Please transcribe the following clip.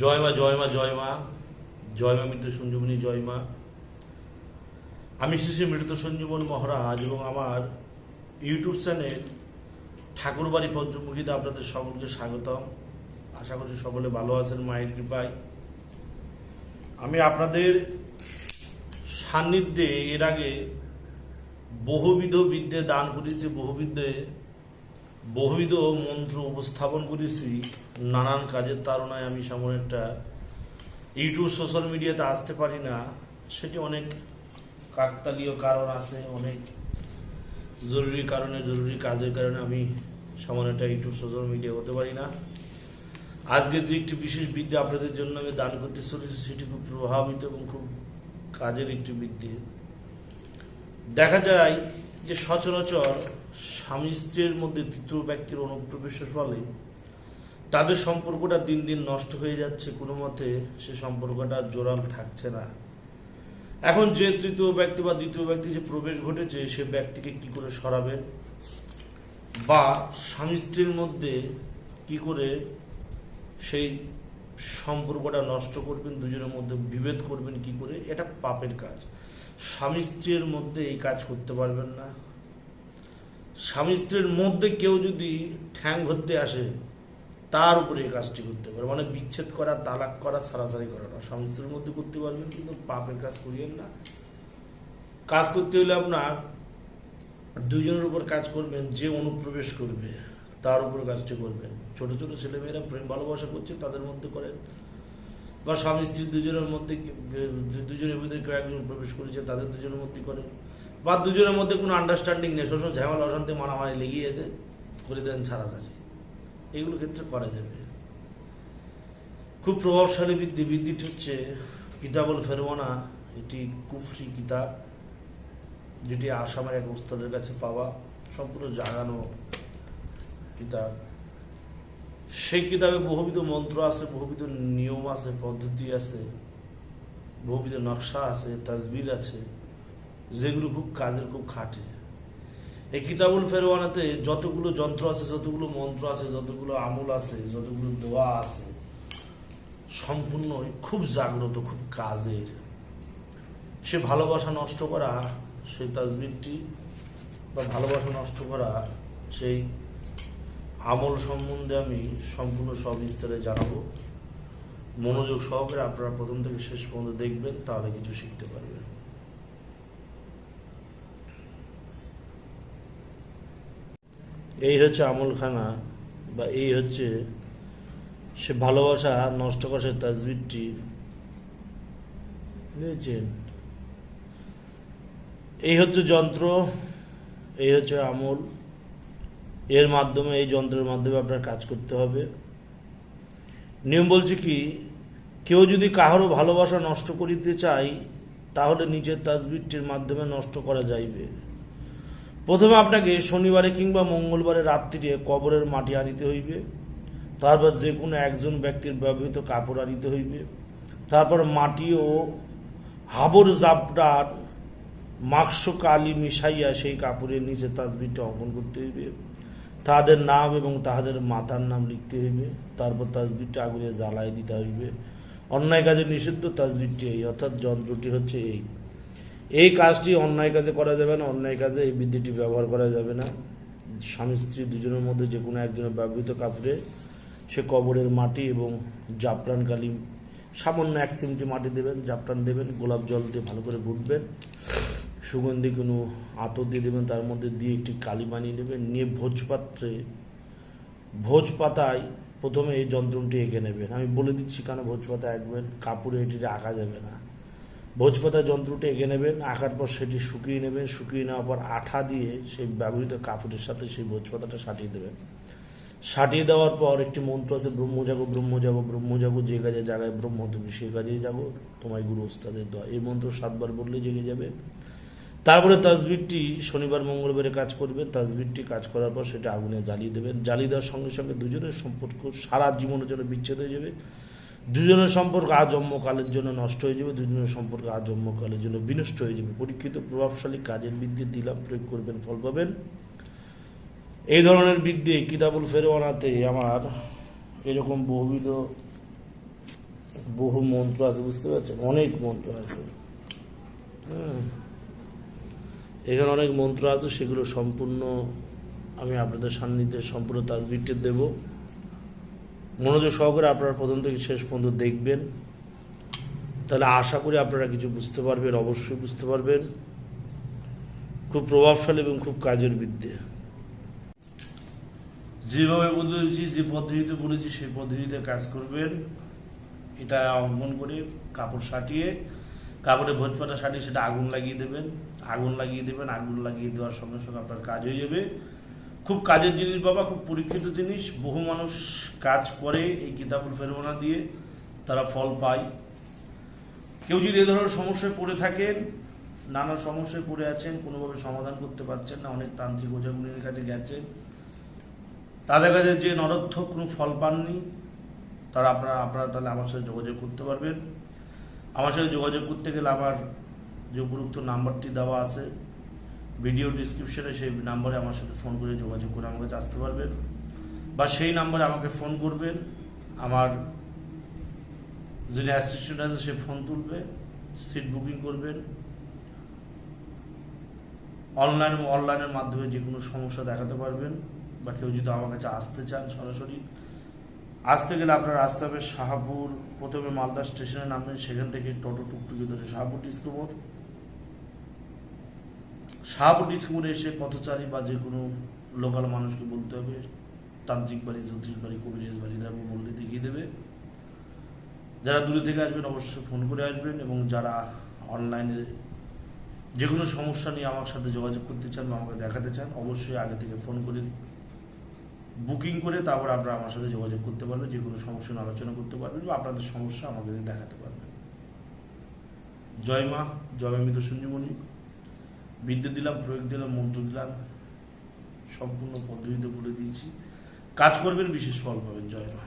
জয় মা জয় মা জয় মা। জয় মা মৃত সঞ্জীবনী, জয় মা। আমি শেষে মৃত সঞ্জীবন মহারাজ এবং আমার ইউটিউব চ্যানেল ঠাকুরবাড়ি পঞ্চমুখীতে আপনাদের সকলকে স্বাগতম। আশা করছি সকলে ভালো আছেন, মায়ের কৃপায়। আমি আপনাদের সান্নিধ্যে এর আগে বহুবিধ বিদ্যে দান করেছি বহুবিদ্যে বহুবিধ মন্ত্র উপস্থাপন করেছি নানান কাজের তাড়নায় আমি সেমন একটা ইউটিউব, সোশ্যাল মিডিয়াতে আসতে পারি না। সেটি অনেক কাকতালীয় কারণ আছে, অনেক জরুরি কারণে, জরুরি কাজের কারণে আমি সেমন একটা ইউটিউব, সোশ্যাল মিডিয়া হতে পারি না। আজকে যে একটি বিশেষ বিদ্যা আপনাদের জন্য আমি দান করতে চলেছি, সেটি খুব প্রভাবিত এবং খুব কাজের একটি বিদ্যে। দেখা যায় যে সচরাচর স্বামী স্ত্রীর মধ্যে দ্বিতীয় ব্যক্তির অনুপ্রবেশের ফলে তাদের সম্পর্কটা দিন দিন নষ্ট হয়ে যাচ্ছে, কোনো মতে সে সম্পর্কটা জোরাল থাকছে না। এখন যে তৃতীয় ব্যক্তি বা দ্বিতীয় ব্যক্তি যে প্রবেশ ঘটেছে, সে ব্যক্তিকে কি করে সরাবেন বা স্বামী স্ত্রীর মধ্যে কি করে সেই সম্পর্কটা নষ্ট করবেন, দুজনের মধ্যে বিভেদ করবেন, কি করে? এটা পাপের কাজ। স্বামী স্ত্রীর মধ্যে এই কাজ করতে পারবেন না। স্বামী স্ত্রীর মধ্যে কেউ যদি ঠ্যাং ধরতে আসে, তার উপরে এই কাজটি করতে পারে। মানে বিচ্ছেদ করা, তালাক করা, সারাসারি করা না স্বামী স্ত্রীর মধ্যে করতে পারবেন, কিন্তু পাপের কাজ করিয়েন না। কাজ করতে হলে আপনার দুজনের উপর কাজ করবেন, যে অনুপ্রবেশ করবে, তার উপর কাজটি করবেন। ছোট ছোট ছেলেমেয়েরা প্রেম ভালোবাসা করছে, তাদের মধ্যে করেন। বা স্বামী স্ত্রী দুজনের মধ্যে দুজনের মধ্যে কেউ একজন প্রবেশ করেছে, তাদের দুজনের মধ্যে করে। বা দুজনের মধ্যে কোনো আন্ডারস্ট্যান্ডিং নেই। সবসময় ঝামেলা, অশান্তি, মারামারি লেগে আছে। করে দেন ছাড়াছাড়ি। এগুলো ক্ষেত্রে করা যাবে। খুব প্রভাবশালী বৃদ্ধি বিদ্যুৎ হচ্ছে কিতাবল ফেরওয়ানা এটি কুফরি কিতাব, যেটি আসামের এক উস্তাদের কাছে পাওয়া, সম্পূর্ণ জাগানো কিতাব। সেই কিতাবে বহুবিধ মন্ত্র আছে, বহুবিধ নিয়ম আছে, পদ্ধতি আছে, বহুবিধ নকশা আছে, তাজবির আছে, যেগুলো খুব কাজের খুব খাটে। এই কিতাবুল ফেরওয়ানাতে যতগুলো যন্ত্র আছে, যতগুলো মন্ত্র আছে, যতগুলো আমল আছে, যতগুলো দোয়া আছে, সম্পূর্ণ খুব জাগ্রত, খুব কাজের। সে ভালোবাসা নষ্ট করা, সেই তাজবিরটি বা ভালোবাসা নষ্ট করা, সেই আমল সম্বন্ধে আমি সম্পূর্ণ সব সবিস্তারে জানাব। মনোযোগ সহকারে আপনারা প্রথম থেকে শেষ পর্যন্ত দেখবেন, তাহলে কিছু শিখতে পারবেন। এই হচ্ছে আমলখানা, বা এই হচ্ছে সে ভালোবাসা নষ্ট করা সে তাজবিরটি। বুঝেছেন? এই হচ্ছে যন্ত্র, এই হচ্ছে আমল। এর মাধ্যমে, এই যন্ত্রের মাধ্যমে আপনার কাজ করতে হবে। নিয়ম বলছে কি, কেউ যদি কাহারও ভালোবাসা নষ্ট করিতে চায়, তাহলে নিজের তাজবিরটির মাধ্যমে নষ্ট করা যাইবে। প্রথমে আপনাকে শনিবারে কিংবা মঙ্গলবারে রাত্রিরে কবরের মাটি আনিতে হইবে। তারপর যে কোনো একজন ব্যক্তির ব্যবহৃত কাপড় আনিতে হইবে। তারপর মাটি ও হাবর জাপটার মাক্স কালি মিশাইয়া সেই কাপড়ের নিচে তাজবিরটা অঙ্কন করতে হইবে। তাহাদের নাম এবং তাহাদের মাতার নাম লিখতে হইবে, তারপর তাজবিরটা আগুনে জ্বালাই দিতে হইবে। অন্যায় কাজে নিষিদ্ধ তাজবিরটি এই, অর্থাৎ যন্ত্রটি হচ্ছে এই। এই কাজটি অন্যায় কাজে করা যাবে না, অন্যায় কাজে এই বিদ্যুৎটি ব্যবহার করা যাবে না। স্বামী স্ত্রী দুজনের মধ্যে যে কোনো একজনের ব্যবহৃত কাপড়ে সে কবরের মাটি এবং জাফরান কালি সামান্য এক চিমটি মাটি দেবেন, জাফরান দেবেন, গোলাপ জল দিয়ে ভালো করে ঘুটবেন সুগন্ধি কোনো আতর দিয়ে দেবেন, তার মধ্যে দিয়ে একটি কালি বানিয়ে নেবেন, নিয়ে ভোজপাত্রে ভোজ পাতায় প্রথমে এই যন্ত্রটি এঁকে নেবেন। আমি বলে দিচ্ছি কেন ভোজ পাতা আঁকবেন কাপড়ে এটি আঁকা যাবে না। ভোজ ভোজপাতা যন্ত্রটি এঁকে নেবেন, আঁকার পর সেটি শুকিয়ে নেবেন, শুকিয়ে নেওয়ার পর আঠা দিয়ে সেই ব্যবহৃত কাপড়ের সাথে সেই ভোজপাতাটা সাটিয়ে দেবেন। সাটিয়ে দেওয়ার পর একটি মন্ত্র আছে, ব্রহ্ম যাগো ব্রহ্ম যাগো ব্রহ্ম যাগো যে কাজে জাগায় ব্রহ্ম, তুমি সে কাজেই যাগো তোমায় গুরু, ওস্তাদের দোয়া। এই মন্ত্র সাতবার বললে জেগে যাবে। তারপরে তাজবিরটি শনিবার, মঙ্গলবারে কাজ করবেন তাজবিরটি কাজ করার পর সেটা আগুনে জ্বালিয়ে দেবেন। জ্বালিয়ে দেওয়ার সঙ্গে সঙ্গে দুজনের সম্পর্ক সারা জীবনের জন্য বিচ্ছেদ হয়ে যাবে। দুজনের সম্পর্ক আজম্মকালের জন্য নষ্ট হয়ে যাবে। দুজনের সম্পর্ক আজম্মকালের জন্য বিনষ্ট হয়ে যাবে। পরীক্ষিত প্রভাবশালী কাজের বিদ্যে দিলাম, প্রয়োগ করবেন, ফল পাবেন। এই ধরনের বিদ্যে কিতাবুল ফেরওয়ানাতে আমার এরকম বহুবিধ, বহু মন্ত্র আছে, বুঝতে পারছেন? অনেক মন্ত্র আছে। হুম। এখানে অনেক মন্ত্র আছে, সেগুলো সম্পূর্ণ আমি আপনাদের সান্নিধ্যে সম্পূর্ণ তাজবিরটি দেব। মনোযোগ সহকারে আপনারা প্রথম থেকে শেষ পর্যন্ত দেখবেন। তাহলে আশা করি আপনারা কিছু বুঝতে পারবেন, অবশ্যই বুঝতে পারবেন। খুব প্রভাবশালী এবং খুব কাজের বিদ্যে। যেভাবে বলেছি, যে পদ্ধতিতে বলেছি, সেই পদ্ধতিতে কাজ করবেন। এটা অঙ্কন করে কাপড় সাটিয়ে কাপড়ে ভোজপাটা সাটিয়ে সেটা আগুন লাগিয়ে দেবেন, আগুন লাগিয়ে দেবেন, আগুন লাগিয়ে দেওয়ার সঙ্গে সঙ্গে আপনার কাজ হয়ে যাবে। খুব কাজের জিনিস বাবা, খুব পরীক্ষিত জিনিস। বহু মানুষ কাজ করে এই কিতাবুল ফেরোনা দিয়ে, তারা ফল পায়। কেউ যদি এ ধরনের সমস্যায় পড়ে থাকেন, নানা সমস্যায় পড়ে আছেন, কোনোভাবে সমাধান করতে পারছেন না, অনেক তান্ত্রিক ওঝাগুলির কাছে গেছেন, তাদের কাছে যে নরর্থক কোনো ফল পাননি, তারা আপনারা আপনারা তাহলে আমার সাথে যোগাযোগ করতে পারবেন। আমার সাথে যোগাযোগ করতে গেলে আমার যে উপরোক্ত নাম্বারটি দেওয়া আছে। ভিডিও ডিসক্রিপশনে সেই নাম্বারে আমার সাথে ফোন করে যোগাযোগ করে আমার কাছে আসতে পারবেন। বা সেই নাম্বারে আমাকে ফোন করবেন। আমার যিনি অ্যাসিস্ট্যান্ট আছে, সে ফোন তুলবে সিট বুকিং করবেন। অনলাইন অনলাইনের মাধ্যমে যে কোনো সমস্যা দেখাতে পারবেন। বা কেউ যদি আমার কাছে আসতে চান সরাসরি। আসতে গেলে আপনার আসতে হবে শাহাপুর প্রথমে মালদা স্টেশনে নামবেন, সেখান থেকে টোটো টুকটুকি ধরে শাহাপুর ডিসকোমোর শাহাপুর ডিসকোমোরে এসে পথচারী বা যে কোনো লোকাল মানুষকে বলতে হবে, তান্ত্রিক বাড়ি, জ্যোতিষ বাড়ি, কবিরাজ বাড়ি তারপর বললে দেখিয়ে দেবে। যারা দূরে থেকে আসবেন অবশ্যই ফোন করে আসবেন এবং যারা অনলাইনে যে কোনো সমস্যা নিয়ে আমার সাথে যোগাযোগ করতে চান বা আমাকে দেখাতে চান, অবশ্যই আগে থেকে ফোন করে বুকিং করে তারপর আপনারা আমার সাথে যোগাযোগ করতে পারবেন, যে কোনো সমস্যা নিয়ে আলোচনা করতে পারবেন, বা আপনাদের সমস্যা আমাকে দেখাতে পারবেন। জয় মা, জয় মৃত সঞ্জীবনী বিদ্যুৎ দিলাম, প্রয়োগ দিলাম, মন্ত্র দিলাম, সম্পূর্ণ পদ্ধতিতে বলে দিয়েছি। কাজ করবেন, বিশেষ ফল পাবেন, জয় মা।